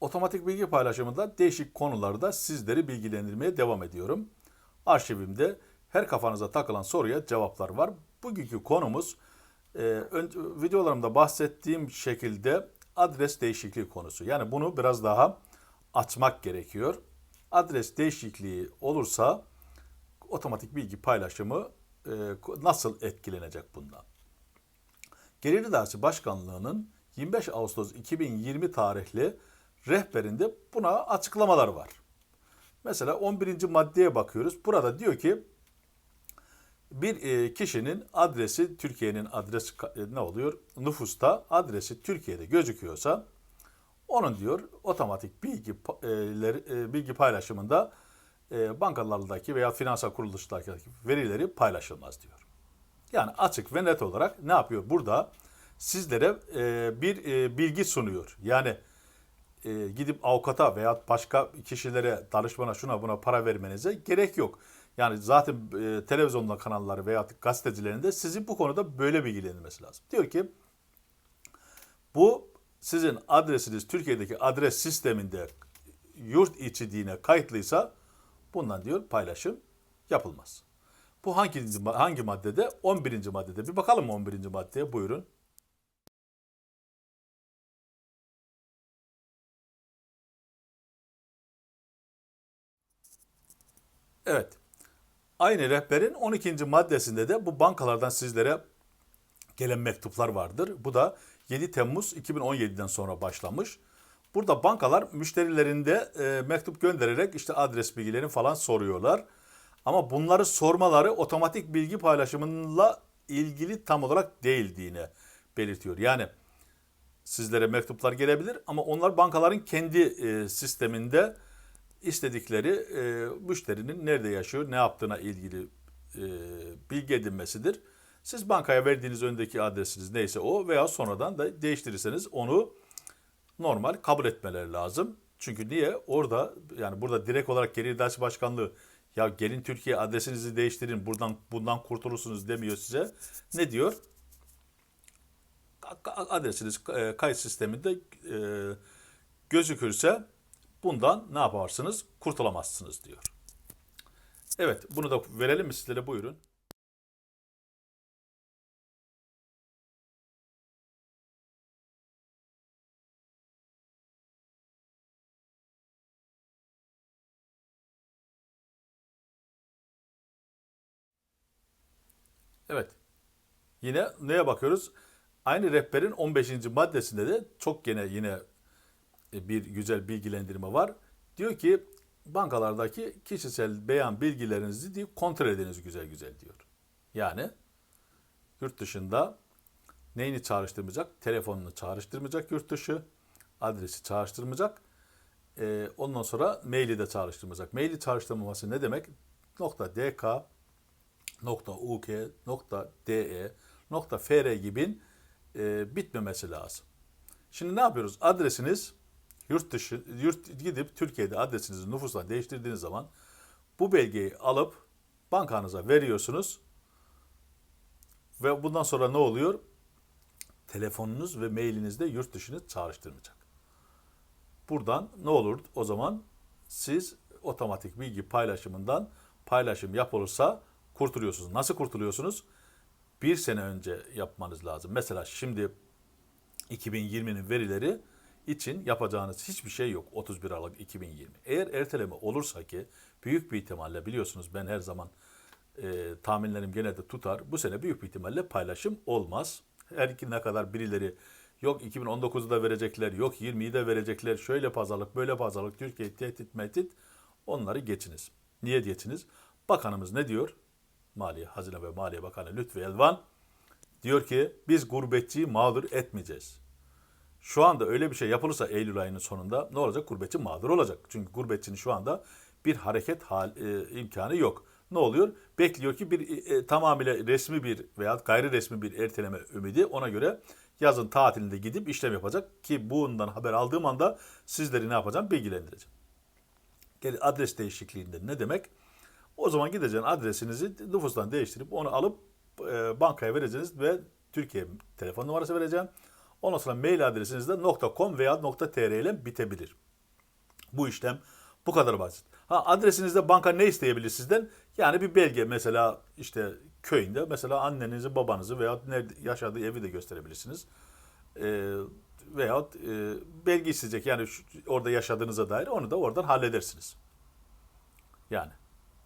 Otomatik bilgi paylaşımında değişik konularda sizleri bilgilendirmeye devam ediyorum. Arşivimde her kafanıza takılan soruya cevaplar var. Bugünkü konumuz e, ön- videolarımda bahsettiğim şekilde adres değişikliği konusu. Yani bunu biraz daha açmak gerekiyor. Adres değişikliği olursa otomatik bilgi paylaşımı e, nasıl etkilenecek bundan? Gelir İdaresi Başkanlığı'nın 25 Ağustos 2020 tarihli rehberinde buna açıklamalar var. Mesela 11. maddeye bakıyoruz. Burada diyor ki bir e, kişinin adresi Türkiye'nin adres ka- e, ne oluyor? Nüfusta adresi Türkiye'de gözüküyorsa onun diyor otomatik bilgi e, bilgi paylaşımında bankalardaki veya finansal kuruluşlardaki verileri paylaşılmaz diyor. Yani açık ve net olarak ne yapıyor? Burada sizlere bir bilgi sunuyor. Yani e, gidip avukata veya başka kişilere, danışmana şuna buna para vermenize gerek yok. Yani zaten e, televizyonda kanalları veya gazetecilerin de sizin bu konuda böyle bilgilenilmesi lazım. Diyor ki bu sizin adresiniz Türkiye'deki adres sisteminde yurt içi dine kayıtlıysa bundan diyor paylaşım yapılmaz. Bu hangi hangi maddede? 11. maddede. Bir bakalım 11. maddeye buyurun. Evet. Aynı rehberin 12. maddesinde de bu bankalardan sizlere gelen mektuplar vardır. Bu da 7 Temmuz 2017'den sonra başlamış. Burada bankalar müşterilerinde e, mektup göndererek işte adres bilgilerini falan soruyorlar. Ama bunları sormaları otomatik bilgi paylaşımıyla ilgili tam olarak değildiğini belirtiyor. Yani sizlere mektuplar gelebilir ama onlar bankaların kendi e, sisteminde istedikleri e, müşterinin nerede yaşıyor, ne yaptığına ilgili e, bilgi edinmesidir. Siz bankaya verdiğiniz öndeki adresiniz neyse o veya sonradan da değiştirirseniz onu normal kabul etmeleri lazım. Çünkü niye? Orada yani burada direkt olarak Gelir İdaresi Başkanlığı ya gelin Türkiye adresinizi değiştirin buradan bundan kurtulursunuz demiyor size. Ne diyor? Adresiniz e, kayıt sisteminde e, gözükürse bundan ne yaparsınız? Kurtulamazsınız diyor. Evet bunu da verelim mi sizlere buyurun. Evet. Yine neye bakıyoruz? Aynı rehberin 15. maddesinde de çok gene yine bir güzel bilgilendirme var. Diyor ki bankalardaki kişisel beyan bilgilerinizi diyor, kontrol ediniz güzel güzel diyor. Yani yurt dışında neyini çağrıştırmayacak? Telefonunu çağrıştırmayacak yurt dışı, adresi çağrıştırmayacak. Ee, ondan sonra maili de çağrıştırmayacak. Maili çağrıştırmaması ne demek? Nokta .dk, nokta .uk, nokta .de, nokta .fr gibi e, bitmemesi lazım. Şimdi ne yapıyoruz? Adresiniz yurt dışı, yurt gidip Türkiye'de adresinizi nüfusla değiştirdiğiniz zaman bu belgeyi alıp bankanıza veriyorsunuz ve bundan sonra ne oluyor? Telefonunuz ve mailinizde yurt dışını çağrıştırmayacak. Buradan ne olur o zaman? Siz otomatik bilgi paylaşımından paylaşım yapılırsa kurtuluyorsunuz. Nasıl kurtuluyorsunuz? Bir sene önce yapmanız lazım. Mesela şimdi 2020'nin verileri için yapacağınız hiçbir şey yok 31 Aralık 2020. Eğer erteleme olursa ki büyük bir ihtimalle biliyorsunuz ben her zaman e, tahminlerim genelde tutar. Bu sene büyük bir ihtimalle paylaşım olmaz. Her iki ne kadar birileri yok 2019'da verecekler, yok 20'yi de verecekler, şöyle pazarlık, böyle pazarlık, Türkiye tehdit mehdit onları geçiniz. Niye geçiniz? Bakanımız ne diyor? Maliye, Hazine ve Maliye Bakanı Lütfü Elvan diyor ki biz gurbetçiyi mağdur etmeyeceğiz. Şu anda öyle bir şey yapılırsa Eylül ayının sonunda ne olacak? Gurbetçi mağdur olacak. Çünkü gurbetçinin şu anda bir hareket hal, e, imkanı yok. Ne oluyor? Bekliyor ki bir e, tamamıyla resmi bir veya gayri resmi bir erteleme ümidi ona göre yazın tatilinde gidip işlem yapacak ki bundan haber aldığım anda sizleri ne yapacağım? Bilgilendireceğim. Gel adres değişikliğinde ne demek? O zaman gideceksin adresinizi nüfustan değiştirip onu alıp e, bankaya vereceksiniz ve Türkiye telefon numarası vereceğim. Ondan sonra mail adresiniz de .com veya .tr ile bitebilir. Bu işlem bu kadar basit. Ha adresinizde banka ne isteyebilir sizden? Yani bir belge mesela işte köyünde mesela annenizi babanızı veya nerede yaşadığı evi de gösterebilirsiniz. Ee, veyahut e, belge isteyecek yani şu- orada yaşadığınıza dair onu da oradan halledersiniz. Yani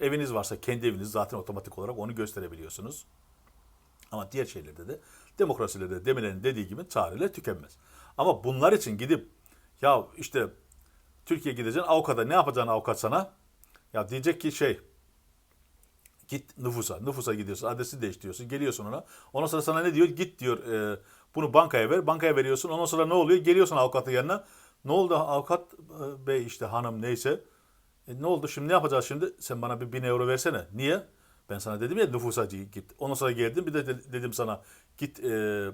eviniz varsa kendi eviniz zaten otomatik olarak onu gösterebiliyorsunuz. Ama diğer şeylerde de demokrasilerde Demirel'in dediği gibi tarihler tükenmez. Ama bunlar için gidip ya işte Türkiye gideceksin avukata ne yapacaksın avukat sana? Ya diyecek ki şey git nüfusa. Nüfusa gidiyorsun adresi değiştiriyorsun geliyorsun ona. Ondan sonra sana ne diyor? Git diyor e, bunu bankaya ver. Bankaya veriyorsun. Ondan sonra ne oluyor? Geliyorsun avukatın yanına. Ne oldu avukat e, bey işte hanım neyse. E, ne oldu şimdi ne yapacağız şimdi? Sen bana bir bin euro versene. Niye? Ben sana dedim ya nüfusa git. Ondan sonra geldim bir de de- dedim sana git e,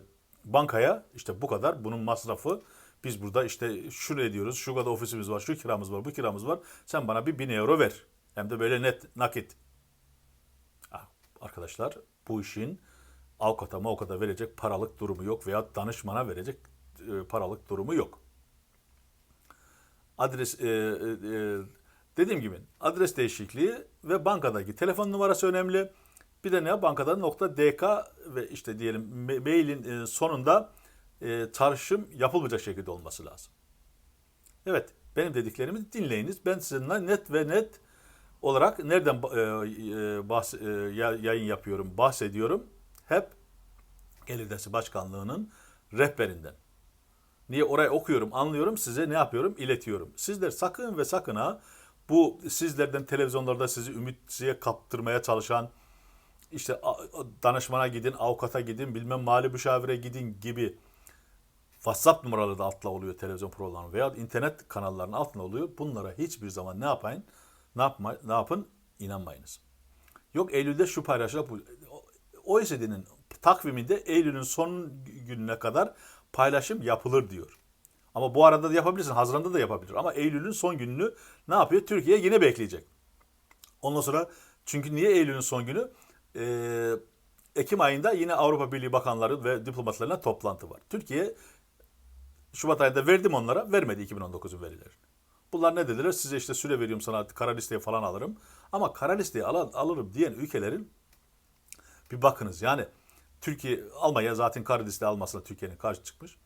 bankaya işte bu kadar bunun masrafı. Biz burada işte şunu ediyoruz. Şu kadar ofisimiz var, şu kiramız var, bu kiramız var. Sen bana bir bin euro ver. Hem de böyle net nakit. Ah, Arkadaşlar bu işin avukata mavukata verecek paralık durumu yok veya danışmana verecek e, paralık durumu yok adres e, e, e, dediğim gibi adres değişikliği ve bankadaki telefon numarası önemli. Bir de ne bankada nokta DK ve işte diyelim ma- mailin e, sonunda e, çağrışım yapılmayacak şekilde olması lazım. Evet benim dediklerimi dinleyiniz. Ben sizinle net ve net olarak nereden e, e, bahs- ya- yayın yapıyorum, bahsediyorum. Hep Gelir Başkanlığı'nın rehberinden. Niye orayı okuyorum, anlıyorum, size ne yapıyorum? iletiyorum. Sizler sakın ve sakın ha bu sizlerden televizyonlarda sizi ümitsiye kaptırmaya çalışan işte danışmana gidin, avukata gidin, bilmem mali müşavire gidin gibi WhatsApp numaraları da altla oluyor televizyon programı veya internet kanallarının altında oluyor. Bunlara hiçbir zaman ne yapayın? Ne yapma, ne yapın? İnanmayınız. Yok Eylül'de şu paylaşılacak. OECD'nin takviminde Eylül'ün son gününe kadar paylaşım yapılır diyor. Ama bu arada da yapabilirsin. Haziran'da da yapabilir. Ama Eylül'ün son gününü ne yapıyor? Türkiye yine bekleyecek. Ondan sonra çünkü niye Eylül'ün son günü? Ee, Ekim ayında yine Avrupa Birliği bakanları ve diplomatlarına toplantı var. Türkiye Şubat ayında verdim onlara. Vermedi 2019'un verilerini. Bunlar ne dediler? Size işte süre veriyorum sana kara listeye falan alırım. Ama kara listeye al- alırım diyen ülkelerin bir bakınız. Yani Türkiye, Almanya zaten kara listeye almasına Türkiye'nin karşı çıkmış.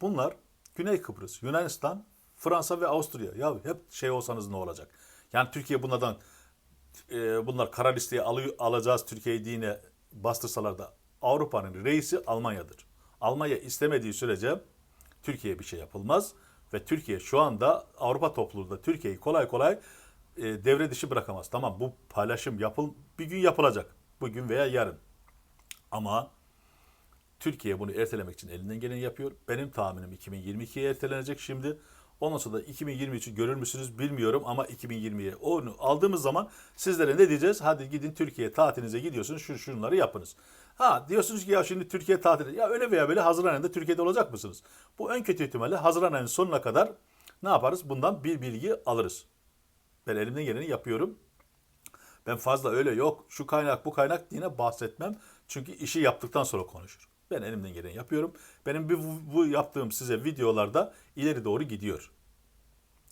Bunlar Güney Kıbrıs, Yunanistan, Fransa ve Avusturya. Ya hep şey olsanız ne olacak? Yani Türkiye bunlardan e, bunlar kara listeye alıyor, alacağız Türkiye'yi dine bastırsalar da Avrupa'nın reisi Almanya'dır. Almanya istemediği sürece Türkiye bir şey yapılmaz ve Türkiye şu anda Avrupa topluluğunda Türkiye'yi kolay kolay e, devre dışı bırakamaz. Tamam bu paylaşım yapıl bir gün yapılacak. Bugün veya yarın. Ama Türkiye bunu ertelemek için elinden geleni yapıyor. Benim tahminim 2022'ye ertelenecek şimdi. Ondan sonra da 2023'ü görür müsünüz bilmiyorum ama 2020'ye onu aldığımız zaman sizlere ne diyeceğiz? Hadi gidin Türkiye tatilinize gidiyorsunuz şu şunları yapınız. Ha diyorsunuz ki ya şimdi Türkiye tatili ya öyle veya böyle Haziran ayında Türkiye'de olacak mısınız? Bu en kötü ihtimalle Haziran ayının sonuna kadar ne yaparız? Bundan bir bilgi alırız. Ben elimden geleni yapıyorum. Ben fazla öyle yok şu kaynak bu kaynak diye bahsetmem. Çünkü işi yaptıktan sonra konuşur. Ben elimden geleni yapıyorum. Benim bu, bu yaptığım size videolarda ileri doğru gidiyor.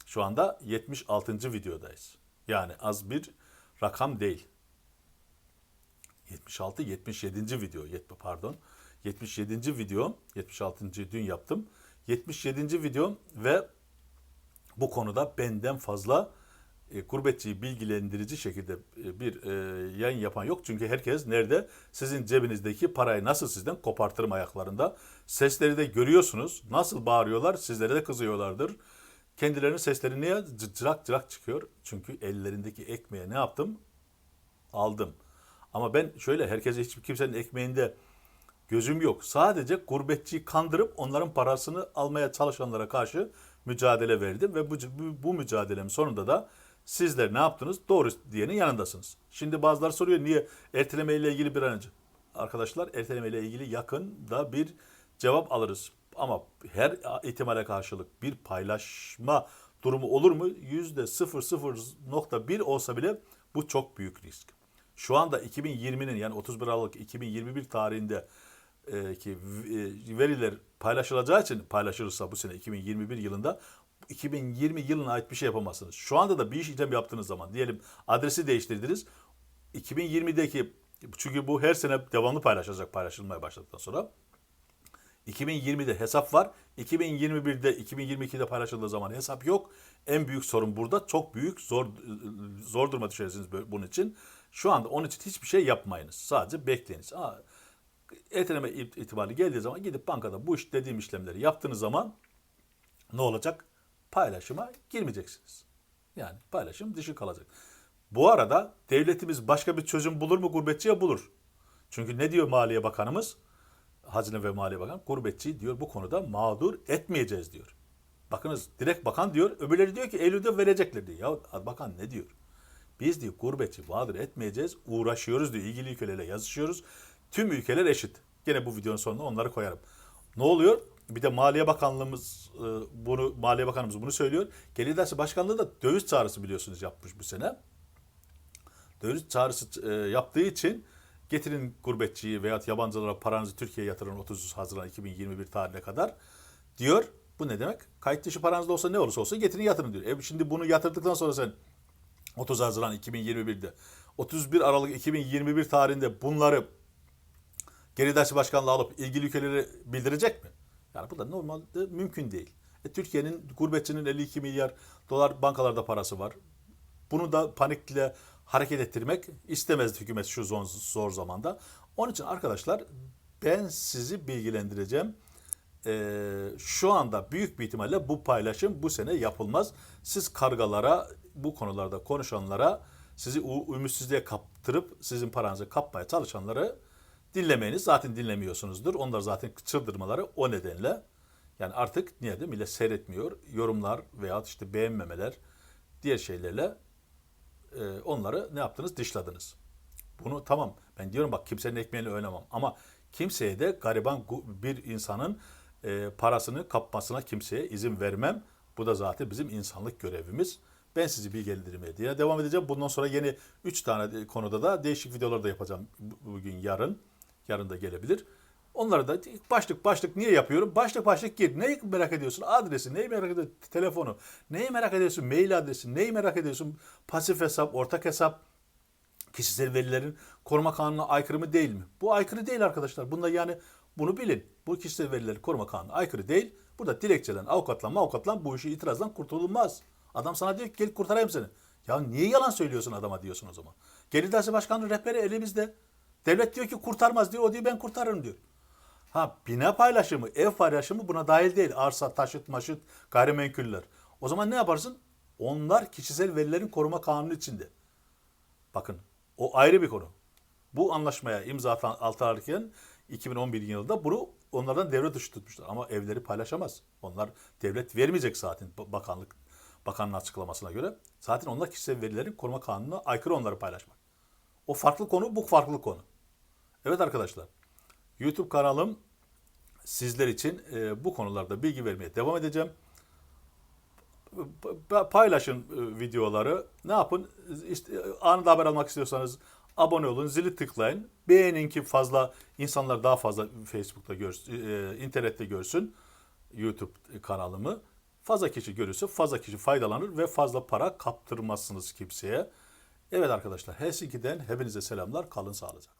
Şu anda 76. videodayız. Yani az bir rakam değil. 76 77. video pardon. 77. video 76. dün yaptım. 77. video ve bu konuda benden fazla e, bilgilendirici şekilde e, bir e, yayın yapan yok. Çünkü herkes nerede? Sizin cebinizdeki parayı nasıl sizden kopartırım ayaklarında. Sesleri de görüyorsunuz. Nasıl bağırıyorlar? Sizlere de kızıyorlardır. Kendilerinin sesleri niye cırak cırak çıkıyor? Çünkü ellerindeki ekmeğe ne yaptım? Aldım. Ama ben şöyle herkese hiç kimsenin ekmeğinde gözüm yok. Sadece gurbetçiyi kandırıp onların parasını almaya çalışanlara karşı mücadele verdim ve bu, bu, bu mücadelenin sonunda da sizler ne yaptınız? Doğru diyenin yanındasınız. Şimdi bazıları soruyor niye erteleme ile ilgili bir an önce? Arkadaşlar erteleme ile ilgili yakında bir cevap alırız. Ama her ihtimale karşılık bir paylaşma durumu olur mu? Yüzde 0.0.1 olsa bile bu çok büyük risk. Şu anda 2020'nin yani 31 Aralık 2021 tarihinde e, ki e, veriler paylaşılacağı için paylaşılırsa bu sene 2021 yılında 2020 yılına ait bir şey yapamazsınız. Şu anda da bir iş işlem yaptığınız zaman diyelim adresi değiştirdiniz. 2020'deki çünkü bu her sene devamlı paylaşılacak paylaşılmaya başladıktan sonra. 2020'de hesap var. 2021'de 2022'de paylaşıldığı zaman hesap yok. En büyük sorun burada. Çok büyük zor zor duruma düşersiniz bunun için. Şu anda onun için hiçbir şey yapmayınız. Sadece bekleyiniz. Aa, erteleme it- itibariyle geldiği zaman gidip bankada bu iş dediğim işlemleri yaptığınız zaman ne olacak? Paylaşıma girmeyeceksiniz. Yani paylaşım dışı kalacak. Bu arada devletimiz başka bir çözüm bulur mu gurbetçiye bulur. Çünkü ne diyor Maliye Bakanımız? Hazine ve Maliye Bakanı gurbetçi diyor bu konuda mağdur etmeyeceğiz diyor. Bakınız direkt bakan diyor öbürleri diyor ki Eylül'de verecekler diyor. Ya bakan ne diyor? Biz diyor gurbetçi mağdur etmeyeceğiz uğraşıyoruz diyor. İlgili ülkelerle yazışıyoruz. Tüm ülkeler eşit. Gene bu videonun sonunda onları koyarım. Ne oluyor? Bir de Maliye Bakanlığımız e, bunu Maliye Bakanımız bunu söylüyor. Gelir İdaresi Başkanlığı da döviz çağrısı biliyorsunuz yapmış bu sene döviz çağrısı e, yaptığı için getirin gurbetçiyi veya yabancılara paranızı Türkiye'ye yatırın 30 Haziran 2021 tarihine kadar diyor. Bu ne demek? Kayıt dışı paranız da olsa ne olursa olsun getirin yatırın diyor. E şimdi bunu yatırdıktan sonra sen 30 Haziran 2021'de 31 Aralık 2021 tarihinde bunları geri dersi başkanlığı alıp ilgili ülkeleri bildirecek mi? Yani bu da normalde mümkün değil. E, Türkiye'nin gurbetçinin 52 milyar dolar bankalarda parası var. Bunu da panikle hareket ettirmek istemezdi hükümet şu zor, zor zamanda. Onun için arkadaşlar ben sizi bilgilendireceğim. Ee, şu anda büyük bir ihtimalle bu paylaşım bu sene yapılmaz. Siz kargalara, bu konularda konuşanlara, sizi ümitsizliğe kaptırıp sizin paranızı kapmaya çalışanları dinlemeyiniz. Zaten dinlemiyorsunuzdur. Onlar zaten çıldırmaları o nedenle. Yani artık niye de millet seyretmiyor. Yorumlar veya işte beğenmemeler diğer şeylerle e, onları ne yaptınız? Dışladınız. Bunu tamam ben diyorum bak kimsenin ekmeğini oynamam ama kimseye de gariban bir insanın e, parasını kapmasına kimseye izin vermem. Bu da zaten bizim insanlık görevimiz. Ben sizi bilgilendirmeye diye devam edeceğim. Bundan sonra yeni 3 tane de- konuda da değişik videolar da yapacağım bu- bugün yarın. Yarın da gelebilir. Onları da başlık başlık niye yapıyorum? Başlık başlık gir. Neyi merak ediyorsun? Adresi. Neyi merak ediyorsun? Telefonu. Neyi merak ediyorsun? Mail adresi. Neyi merak ediyorsun? Pasif hesap, ortak hesap. Kişisel verilerin koruma kanununa aykırı mı değil mi? Bu aykırı değil arkadaşlar. Bunda yani bunu bilin. Bu kişisel verileri koruma kanununa aykırı değil. Burada dilekçeden, avukatla, avukatla bu işi itirazdan kurtulunmaz. Adam sana diyor ki gel kurtarayım seni. Ya niye yalan söylüyorsun adama diyorsun o zaman. Gelir Dersi Başkanlığı rehberi elimizde. Devlet diyor ki kurtarmaz diyor. O diyor ben kurtarırım diyor. Ha bina paylaşımı, ev paylaşımı buna dahil değil. Arsa, taşıt, maşıt, gayrimenkuller. O zaman ne yaparsın? Onlar kişisel verilerin koruma kanunu içinde. Bakın o ayrı bir konu. Bu anlaşmaya imza atarken 2011 yılında bunu onlardan devre dışı tutmuşlar. Ama evleri paylaşamaz. Onlar devlet vermeyecek zaten ba- bakanlık bakanın açıklamasına göre. Zaten onlar kişisel verilerin koruma kanununa aykırı onları paylaşmak. O farklı konu, bu farklı konu. Evet arkadaşlar. YouTube kanalım sizler için e, bu konularda bilgi vermeye devam edeceğim. Pa- paylaşın e, videoları. Ne yapın? İşte e, anında haber almak istiyorsanız abone olun, zili tıklayın. Beğenin ki fazla insanlar daha fazla Facebook'ta görsün, e, internette görsün YouTube kanalımı. Fazla kişi görürse fazla kişi faydalanır ve fazla para kaptırmazsınız kimseye. Evet arkadaşlar Helsinki'den hepinize selamlar. Kalın sağlıcakla.